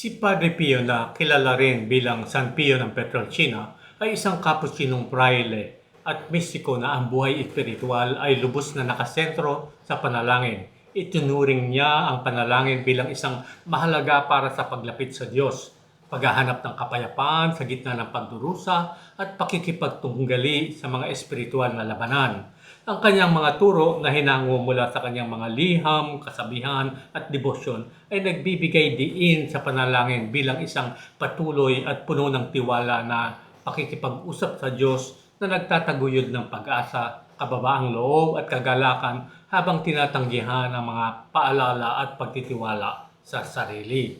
Si Padre Pio na kilala rin bilang San Pio ng Petrolcina ay isang kapusinong praile at mistiko na ang buhay espiritual ay lubos na nakasentro sa panalangin. Itunuring niya ang panalangin bilang isang mahalaga para sa paglapit sa Diyos, paghahanap ng kapayapaan sa gitna ng pagdurusa at pakikipagtunggali sa mga espiritual na labanan. Ang kanyang mga turo na hinango mula sa kanyang mga liham, kasabihan at debosyon ay nagbibigay diin sa panalangin bilang isang patuloy at puno ng tiwala na pakikipag-usap sa Diyos na nagtataguyod ng pag-asa, kababaang loob at kagalakan habang tinatanggihan ang mga paalala at pagtitiwala sa sarili.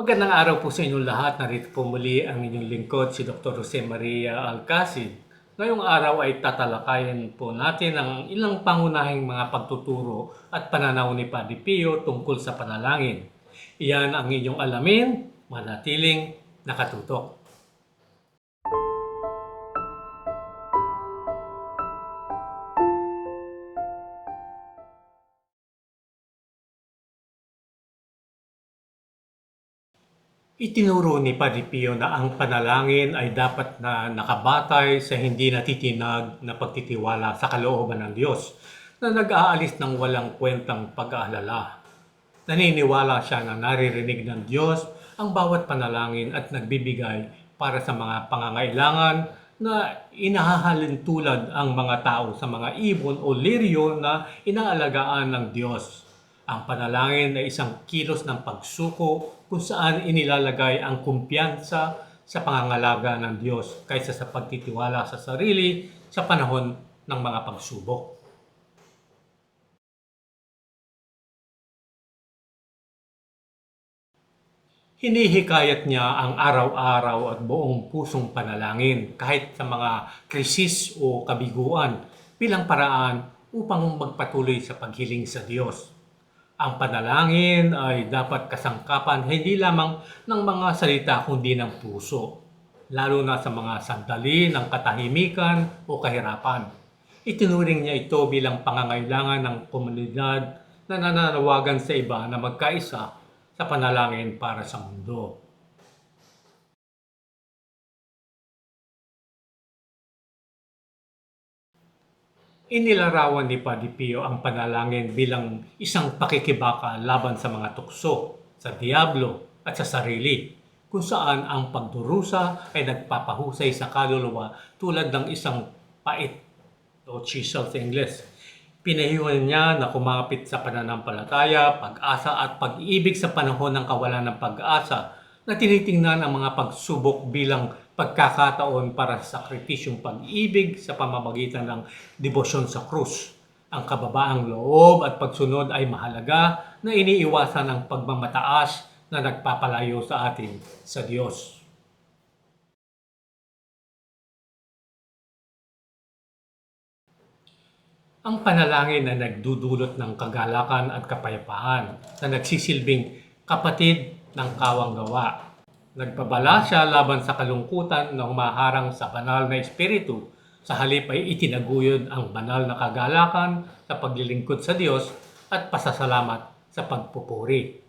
Magandang araw po sa inyong lahat. Narito po muli ang inyong lingkod, si Dr. Jose Maria Alcacid. Ngayong araw ay tatalakayin po natin ang ilang pangunahing mga pagtuturo at pananaw ni Padre Pio tungkol sa panalangin. Iyan ang inyong alamin, manatiling nakatutok. Itinuro ni Padre Pio na ang panalangin ay dapat na nakabatay sa hindi natitinag na pagtitiwala sa kalooban ng Diyos na nag-aalis ng walang kwentang pag-aalala. Naniniwala siya na naririnig ng Diyos ang bawat panalangin at nagbibigay para sa mga pangangailangan na inahahalin tulad ang mga tao sa mga ibon o liryo na inaalagaan ng Diyos. Ang panalangin ay isang kilos ng pagsuko kung saan inilalagay ang kumpiyansa sa pangangalaga ng Diyos kaysa sa pagtitiwala sa sarili sa panahon ng mga pagsubok. Hinihikayat niya ang araw-araw at buong pusong panalangin kahit sa mga krisis o kabiguan bilang paraan upang magpatuloy sa paghiling sa Diyos. Ang panalangin ay dapat kasangkapan hindi lamang ng mga salita kundi ng puso, lalo na sa mga sandali ng katahimikan o kahirapan. Itinuring niya ito bilang pangangailangan ng komunidad na nananawagan sa iba na magkaisa sa panalangin para sa mundo. Inilarawan ni Padre Pio ang panalangin bilang isang pakikibaka laban sa mga tukso, sa diablo at sa sarili, kung saan ang pagdurusa ay nagpapahusay sa kaluluwa tulad ng isang pait o chisel sa Ingles. Pinahiwan niya na kumapit sa pananampalataya, pag-asa at pag-ibig sa panahon ng kawalan ng pag-asa na tinitingnan ang mga pagsubok bilang pagkakataon para sa sakripisyong pag-ibig sa pamamagitan ng debosyon sa krus. Ang kababaang loob at pagsunod ay mahalaga na iniiwasan ang pagmamataas na nagpapalayo sa atin sa Diyos. Ang panalangin na nagdudulot ng kagalakan at kapayapaan na nagsisilbing kapatid ng kawang gawa. Nagpabala siya laban sa kalungkutan na humaharang sa banal na espiritu. Sa halip ay itinaguyod ang banal na kagalakan sa paglilingkod sa Diyos at pasasalamat sa pagpupuri.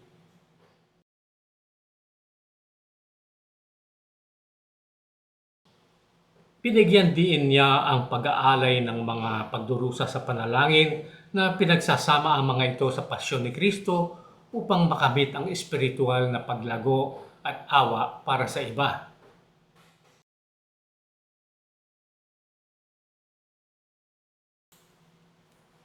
Binigyan diin niya ang pag-aalay ng mga pagdurusa sa panalangin na pinagsasama ang mga ito sa pasyon ni Kristo upang makamit ang espiritual na paglago at awa para sa iba.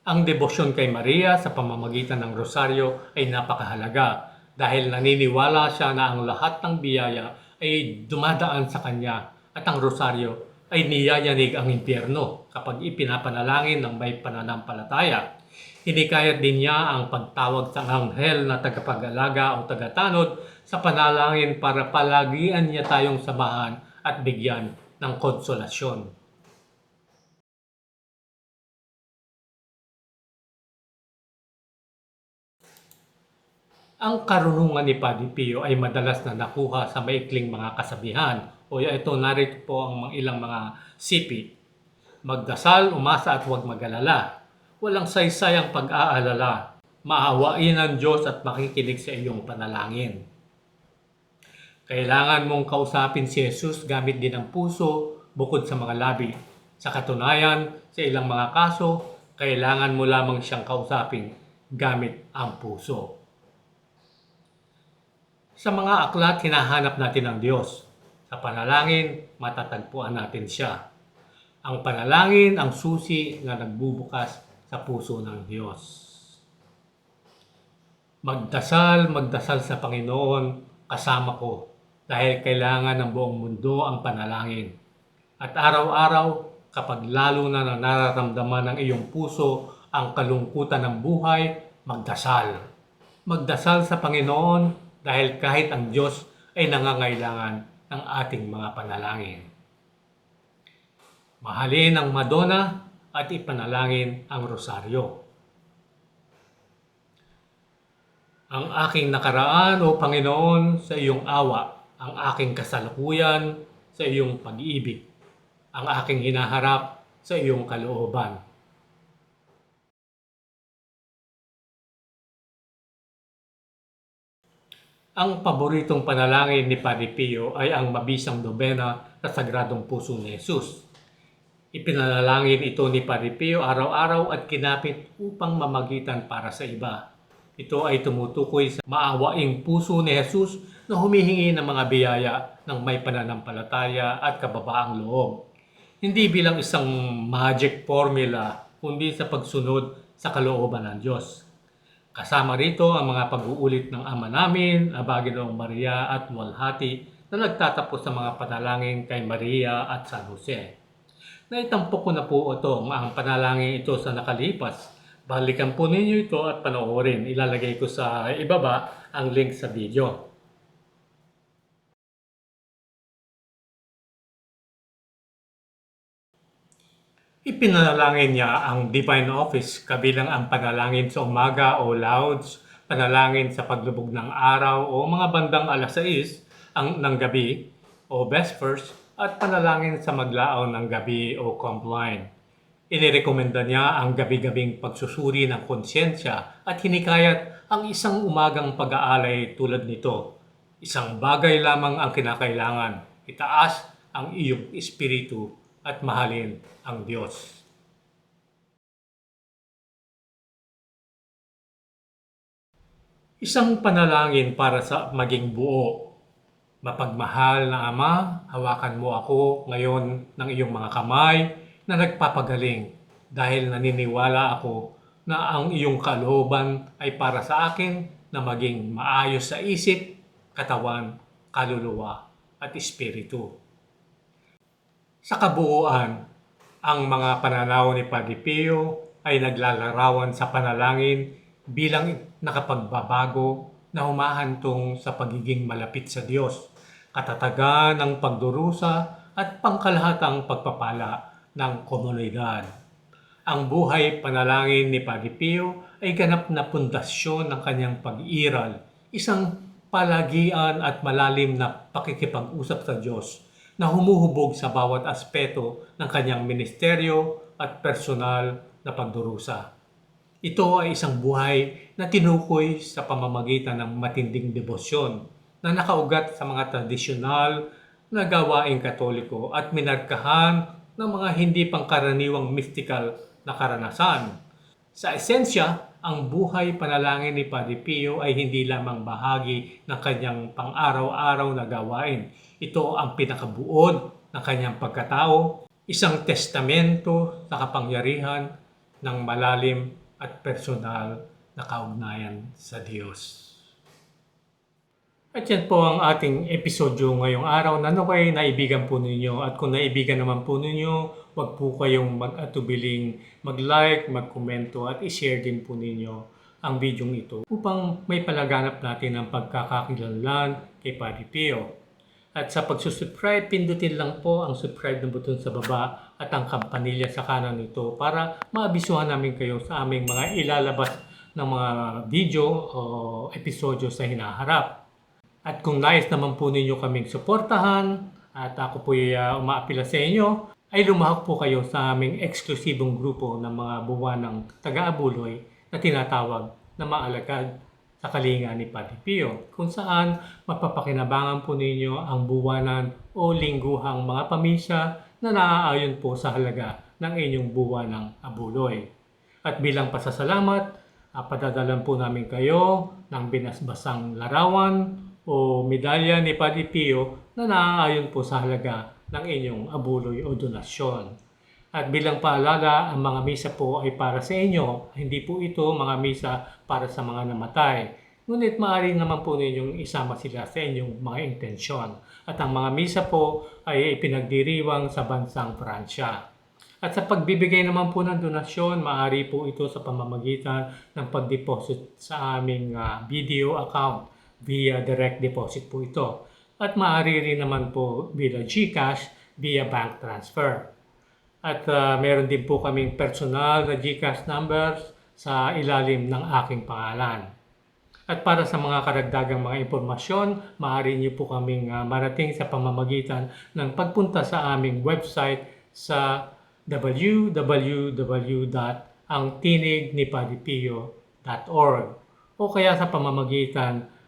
Ang debosyon kay Maria sa pamamagitan ng rosaryo ay napakahalaga dahil naniniwala siya na ang lahat ng biyaya ay dumadaan sa kanya at ang rosaryo ay niyayanig ang impyerno kapag ipinapanalangin ng may pananampalataya. Hinikayat din niya ang pagtawag sa anghel na tagapag-alaga o tagatanod sa panalangin para palagian niya tayong samahan at bigyan ng konsolasyon. Ang karunungan ni Padre Pio ay madalas na nakuha sa maikling mga kasabihan o ito narito po ang ilang mga sipi. Magdasal, umasa at huwag mag-alala. Walang saysay ang pag-aalala. Maawain ng Diyos at makikinig sa iyong panalangin. Kailangan mong kausapin si Jesus gamit din ang puso bukod sa mga labi. Sa katunayan, sa ilang mga kaso, kailangan mo lamang siyang kausapin gamit ang puso. Sa mga aklat, hinahanap natin ang Diyos. Sa panalangin, matatagpuan natin siya. Ang panalangin ang susi na nagbubukas sa puso ng Diyos. Magdasal, magdasal sa Panginoon kasama ko dahil kailangan ng buong mundo ang panalangin. At araw-araw, kapag lalo na na nararamdaman ng iyong puso ang kalungkutan ng buhay, magdasal. Magdasal sa Panginoon dahil kahit ang Diyos ay nangangailangan ng ating mga panalangin. Mahalin ang Madonna at ipanalangin ang Rosaryo. Ang aking nakaraan o Panginoon sa iyong awa, ang aking kasalukuyan sa iyong pag-ibig, ang aking hinaharap sa iyong kalooban. Ang paboritong panalangin ni Padre Pio ay ang mabisang dobena sa Sagradong Puso ni Jesus. Ipinanalangin ito ni Padre Pio araw-araw at kinapit upang mamagitan para sa iba. Ito ay tumutukoy sa maawaing puso ni Jesus na humihingi ng mga biyaya ng may pananampalataya at kababaang loob. Hindi bilang isang magic formula, kundi sa pagsunod sa kalooban ng Diyos. Kasama rito ang mga pag-uulit ng Ama namin, Abaginoong Maria at Walhati na nagtatapos sa mga panalangin kay Maria at San Jose. Naitampok ko na po ito ang panalangin ito sa nakalipas. Balikan po ninyo ito at panoorin. Ilalagay ko sa ibaba ang link sa video. Ipinalangin niya ang Divine Office kabilang ang panalangin sa umaga o lauds, panalangin sa paglubog ng araw o mga bandang alas 6 ang, ng gabi o Vespers at panalangin sa maglaaw ng gabi o Compline. Inirekomenda niya ang gabi-gabing pagsusuri ng konsyensya at hinikayat ang isang umagang pag-aalay tulad nito. Isang bagay lamang ang kinakailangan, itaas ang iyong espiritu at mahalin ang Diyos. Isang panalangin para sa maging buo. Mapagmahal na Ama, hawakan mo ako ngayon ng iyong mga kamay na nagpapagaling dahil naniniwala ako na ang iyong kalooban ay para sa akin na maging maayos sa isip, katawan, kaluluwa at espiritu. Sa kabuuan, ang mga pananaw ni Padre Pio ay naglalarawan sa panalangin bilang nakapagbabago na humahantong sa pagiging malapit sa Diyos, katatagan ng pagdurusa at pangkalahatang pagpapala ng komunidad. Ang buhay panalangin ni Padre Pio ay ganap na pundasyon ng kanyang pag-iral, isang palagian at malalim na pakikipag-usap sa Diyos na humuhubog sa bawat aspeto ng kanyang ministeryo at personal na pagdurusa. Ito ay isang buhay na tinukoy sa pamamagitan ng matinding debosyon na nakaugat sa mga tradisyonal na gawaing katoliko at minarkahan ng mga hindi pangkaraniwang mystical na karanasan. Sa esensya, ang buhay panalangin ni Padre Pio ay hindi lamang bahagi ng kanyang pang-araw-araw na gawain. Ito ang pinakabuod ng kanyang pagkatao, isang testamento sa kapangyarihan ng malalim at personal na kaugnayan sa Diyos. At yan po ang ating episodyo ngayong araw na naway naibigan po ninyo. At kung naibigan naman po ninyo, wag po kayong mag-atubiling mag-like, mag-komento at i-share din po ninyo ang video ito upang may palaganap natin ang pagkakakilanlan kay Padre Pio. At sa pagsusubscribe, pindutin lang po ang subscribe na button sa baba at ang kampanilya sa kanan nito para maabisuhan namin kayo sa aming mga ilalabas ng mga video o episodyo sa hinaharap. At kung nais naman po ninyo kaming suportahan at ako po uh, umaapila sa inyo, ay lumahok po kayo sa aming eksklusibong grupo ng mga buwan ng taga-abuloy na tinatawag na maalagad sa kalinga ni Padre Pio, kung saan mapapakinabangan po ninyo ang buwanan o lingguhang mga pamisa na naaayon po sa halaga ng inyong buwan ng abuloy. At bilang pasasalamat, ah, padadalan po namin kayo ng binasbasang larawan o medalya ni Padre Pio na naaayon po sa halaga ng inyong abuloy o donasyon. At bilang paalala, ang mga misa po ay para sa inyo. Hindi po ito mga misa para sa mga namatay. Ngunit maaari naman po ninyong isama sila sa inyong mga intensyon. At ang mga misa po ay ipinagdiriwang sa bansang Pransya. At sa pagbibigay naman po ng donasyon, maaari po ito sa pamamagitan ng pag-deposit sa aming ah, video account via direct deposit po ito. At maaari rin naman po via GCash via bank transfer. At ah, meron din po kaming personal na GCash numbers sa ilalim ng aking pangalan. At para sa mga karagdagang mga impormasyon, maaari niyo po kaming ah, marating sa pamamagitan ng pagpunta sa aming website sa www.angtinignipalipio.org o kaya sa pamamagitan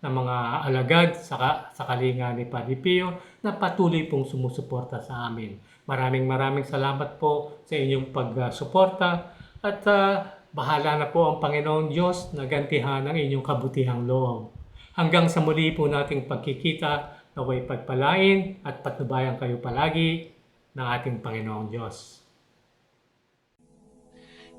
na mga alagad sa, sa kalinga ni Padre Pio na patuloy pong sumusuporta sa amin. Maraming maraming salamat po sa inyong pagsuporta at ah, bahala na po ang Panginoong Diyos na gantihan ang inyong kabutihang loob. Hanggang sa muli po nating pagkikita, naway pagpalain at patnubayan kayo palagi ng ating Panginoong Diyos.